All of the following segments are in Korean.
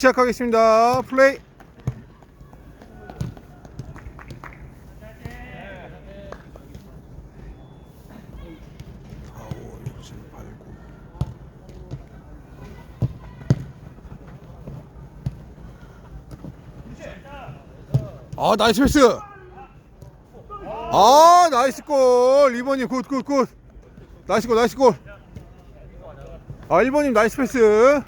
시작하겠습니다. 플레이. 아 나이스 패스. 아 나이스 골. 2번님 굿굿굿. 나이스 골 나이스 골아 1번님 나이스 패스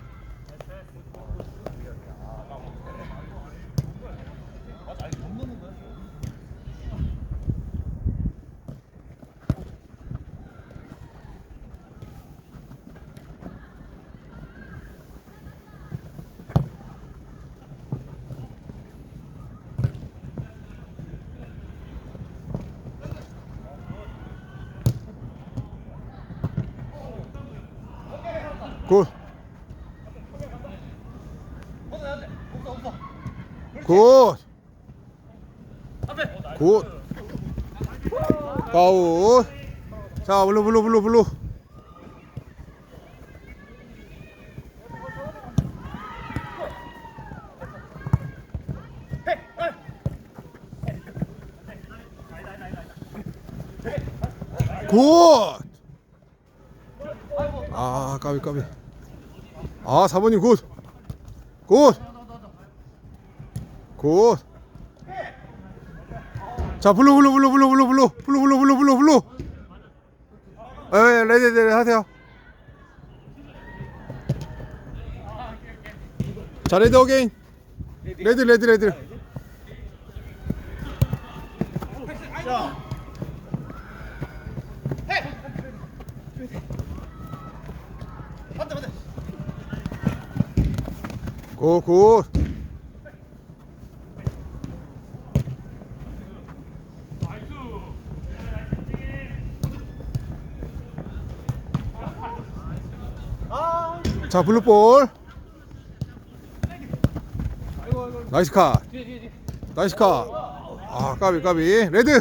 굿. 굿. 굿. 가웃. 자, 블루 블루 블루 블루. 굿. 아 까비 까비 아 4번님 굿 굿! 굿! 자 블루 블루 블루 블루 블루 블루. 블루 블루 블루 블루 블루. 에 레드 레드 하세요. 자 레드 어게인. 레드 레드 레드 굿굿 자 블루볼. 나이스 카. 나이스 카 아 까비 까비. 레드.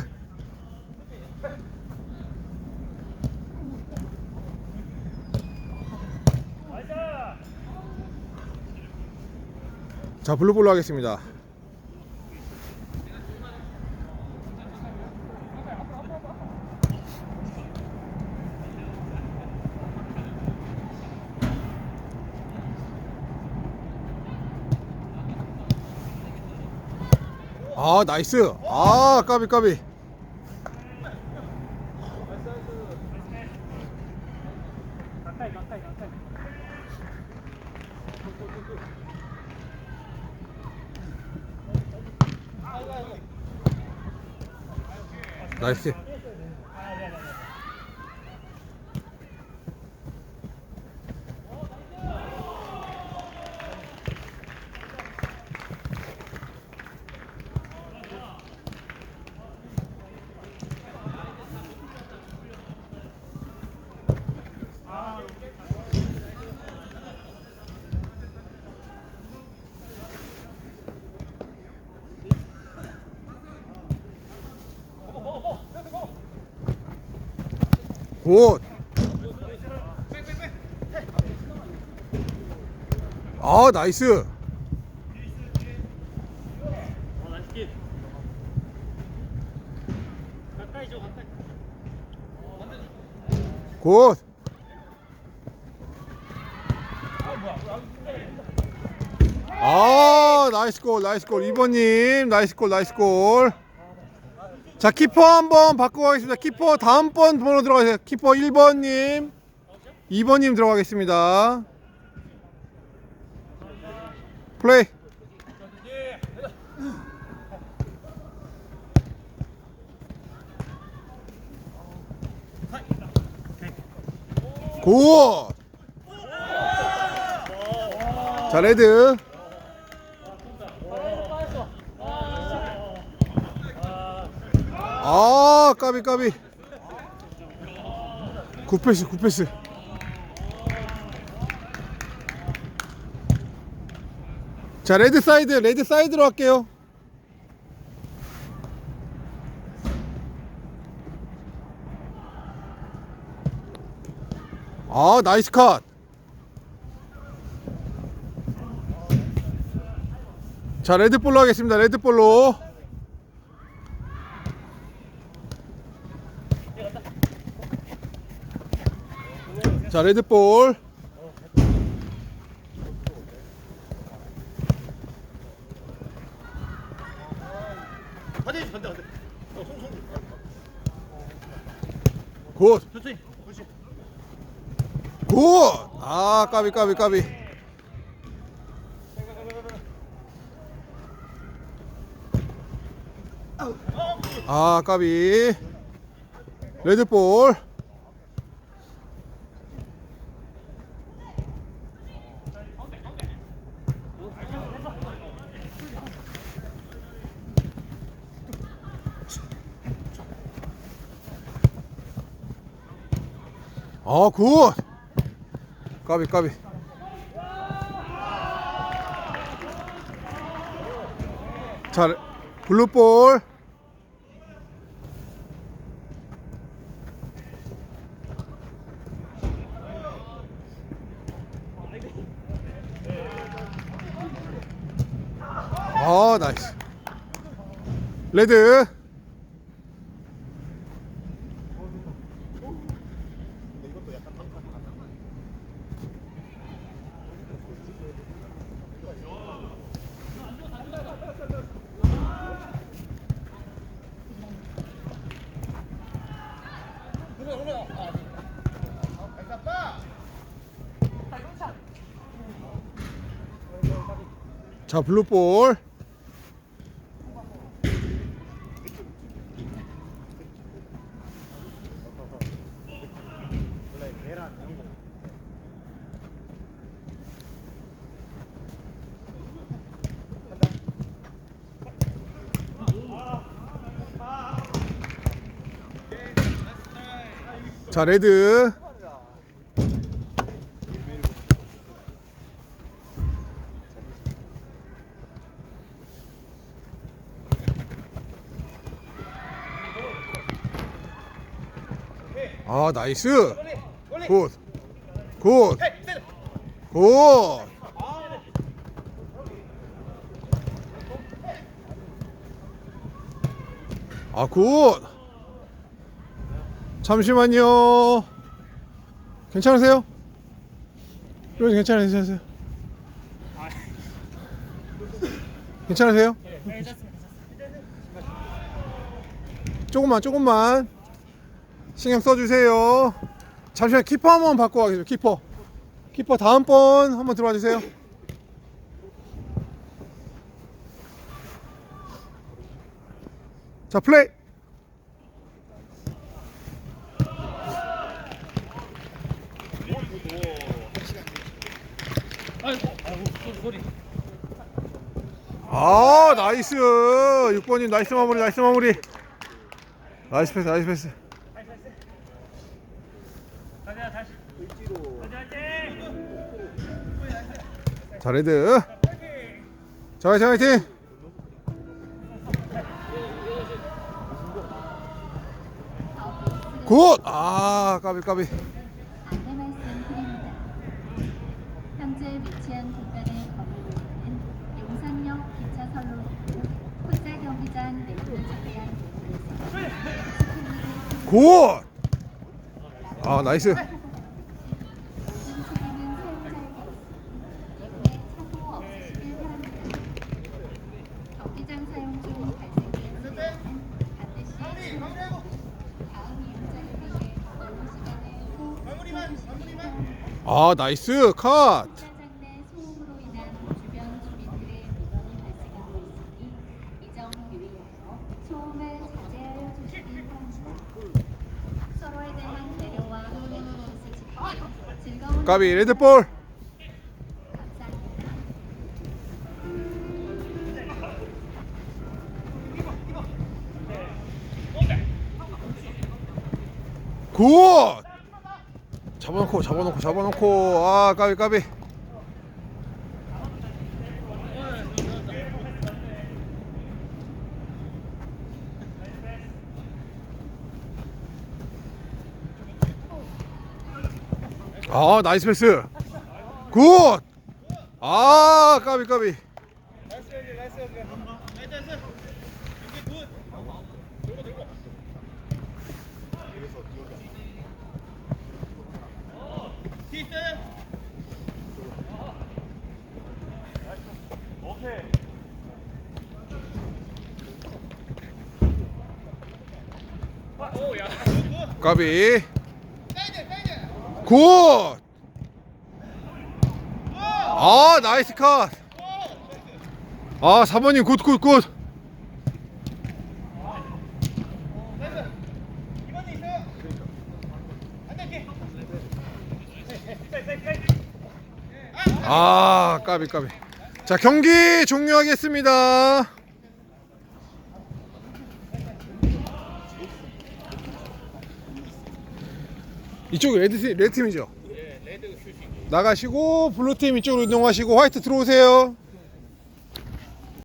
자 블루볼로 하겠습니다 아 나이스. 아 까비 까비. 나이스 굿. 아 나이스. 굿. 아 나이스 골 나이스 골 2번님 나이스 골 나이스 골. 자 키퍼 한번 바꾸고 가겠습니다. 키퍼 다음번 번호 들어가세요. 키퍼 1번님 2번님 들어가겠습니다. 플레이. 굿! 자 레드 아 까비 까비. 굿패스 굿패스. 자 레드 사이드 레드 사이드로 할게요. 아 나이스 컷. 자 레드볼로 하겠습니다. 레드볼로 자 레드볼 반대. 굿 천천히. 그렇지. 굿! 아 까비 까비 까비 아 까비 레드볼 아 굿! 까비 까비. 자 블루볼. 아 나이스. 레드 자 블루볼. 자 레드 아 나이스 굿 굿, 굿. 아, 굿. 잠시만요. 괜찮으세요? 이거 괜찮으세요? 괜찮으세요? 괜찮으세요? 조금만, 조금만. 신경 써주세요. 잠시만 키퍼 한번 바꿔 가겠습니다. 키퍼. 키퍼 다음번 한번 들어와 주세요. 자 플레이. 아 나이스 6번님 나이스 마무리 나이스 마무리 나이스 패스 나이스 패스 자 레드 자 화이팅 화이팅 굿 아 까비 까비 안내 말씀드립니다. 현재 위치한 공간에 거리고 있는 용산역 기차선로 콧자 경기장 내부를 차지한 굿! 아 나이스 키며 즐거운 까비 레드볼. 굿! 잡아놓고 잡아놓고 잡아놓고. 아 까비 까비. 아 나이스 패스. 굿! 아 까비 까비. 나이스 나이스 나이스 나이스 들고 히트 오케이 오야 굿 까비. 굿. 아 나이스 컷. 아 4번님 굿 굿 굿. 나이스 이번에 있어요 안돼 이렇게 아 까비 까비. 자 경기 종료하겠습니다. 이쪽 레드 팀 레드 팀이죠? 예 나가시고 블루 팀 이쪽으로 이동하시고 화이트 들어오세요.